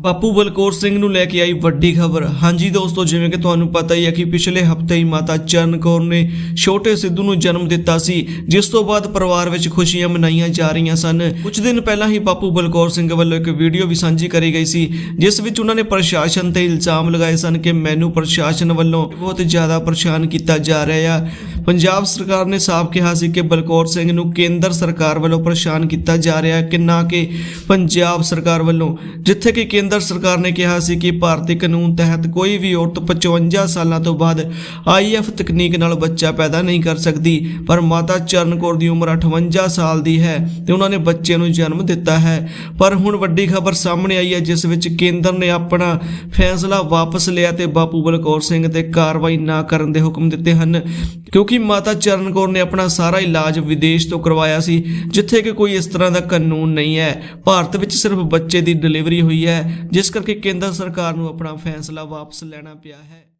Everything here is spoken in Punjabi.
ਬਾਪੂ ਬਲਕੌਰ ਸਿੰਘ ਨੂੰ ਲੈ ਕੇ ਆਈ ਵੱਡੀ ਖਬਰ। ਹਾਂਜੀ ਦੋਸਤੋ, ਜਿਵੇਂ ਕਿ ਤੁਹਾਨੂੰ ਪਤਾ ਹੀ ਹੈ ਕਿ ਪਿਛਲੇ ਹਫ਼ਤੇ ਹੀ ਮਾਤਾ ਚਰਨ ਕੌਰ ਨੇ ਛੋਟੇ ਸਿੱਧੂ ਨੂੰ ਜਨਮ ਦਿੱਤਾ ਸੀ, ਜਿਸ ਤੋਂ ਬਾਅਦ ਪਰਿਵਾਰ ਵਿੱਚ ਖੁਸ਼ੀਆਂ ਮਨਾਈਆਂ ਜਾ ਰਹੀਆਂ ਸਨ। ਕੁਝ ਦਿਨ ਪਹਿਲਾਂ ਹੀ ਬਾਪੂ ਬਲਕੌਰ ਸਿੰਘ ਵੱਲੋਂ ਇੱਕ ਵੀਡੀਓ ਵੀ ਸਾਂਝੀ ਕਰੀ ਗਈ ਸੀ, ਜਿਸ ਵਿੱਚ ਉਹਨਾਂ ਨੇ ਪ੍ਰਸ਼ਾਸਨ ਤੇ ਇਲਜ਼ਾਮ ਲਗਾਏ ਸਨ ਕਿ ਮੈਨੂੰ ਪ੍ਰਸ਼ਾਸਨ ਵੱਲੋਂ ਬਹੁਤ ਜ਼ਿਆਦਾ ਪਰੇਸ਼ਾਨ ਕੀਤਾ ਜਾ ਰਿਹਾ ਆ ਪੰਜਾਬ ਸਰਕਾਰ ਨੇ ਸਾਫ਼ ਕਿਹਾ ਸੀ ਕਿ ਬਲਕੌਰ ਸਿੰਘ ਨੂੰ ਕੇਂਦਰ ਸਰਕਾਰ ਵੱਲੋਂ ਪਰੇਸ਼ਾਨ ਕੀਤਾ ਜਾ ਰਿਹਾ ਹੈ, ਕਿ ਨਾ ਕਿ ਪੰਜਾਬ ਸਰਕਾਰ ਵੱਲੋਂ, ਜਿੱਥੇ ਕਿ ਕੇਂਦਰ ਸਰਕਾਰ ਨੇ ਕਿਹਾ ਸੀ ਕਿ ਭਾਰਤੀ ਕਾਨੂੰਨ ਤਹਿਤ ਕੋਈ ਵੀ ਔਰਤ 55 ਸਾਲਾਂ ਤੋਂ ਬਾਅਦ ਆਈਐਫ ਤਕਨੀਕ ਨਾਲ ਬੱਚਾ ਪੈਦਾ ਨਹੀਂ ਕਰ ਸਕਦੀ, ਪਰ ਮਾਤਾ ਚਰਨ ਕੌਰ ਦੀ ਉਮਰ 58 ਸਾਲ ਦੀ ਹੈ ਤੇ ਉਹਨਾਂ ਨੇ ਬੱਚੇ ਨੂੰ ਜਨਮ ਦਿੱਤਾ ਹੈ। ਪਰ ਹੁਣ ਵੱਡੀ ਖਬਰ ਸਾਹਮਣੇ ਆਈ ਹੈ, ਜਿਸ ਵਿੱਚ ਕੇਂਦਰ ਨੇ ਆਪਣਾ ਫੈਸਲਾ ਵਾਪਸ ਲਿਆ ਤੇ ਬਾਪੂ ਬਲਕੌਰ ਸਿੰਘ ਤੇ ਕਾਰਵਾਈ ਨਾ ਕਰਨ ਦੇ ਹੁਕਮ ਦਿੱਤੇ ਹਨ, ਕਿਉਂਕਿ ਮਾਤਾ ਚਰਨ ਕੌਰ ਨੇ ਆਪਣਾ ਸਾਰਾ ਇਲਾਜ ਵਿਦੇਸ਼ ਤੋਂ ਕਰਵਾਇਆ ਸੀ, ਜਿੱਥੇ ਕਿ ਕੋਈ ਇਸ ਤਰ੍ਹਾਂ ਦਾ ਕਾਨੂੰਨ ਨਹੀਂ ਹੈ। ਭਾਰਤ ਵਿੱਚ ਸਿਰਫ ਬੱਚੇ ਦੀ ਡਿਲੀਵਰੀ ਹੋਈ ਹੈ ਜਿਸ ਕਰਕੇ ਕੇਂਦਰ ਸਰਕਾਰ ਨੂੰ ਆਪਣਾ ਫੈਸਲਾ ਵਾਪਸ ਲੈਣਾ ਪਿਆ ਹੈ।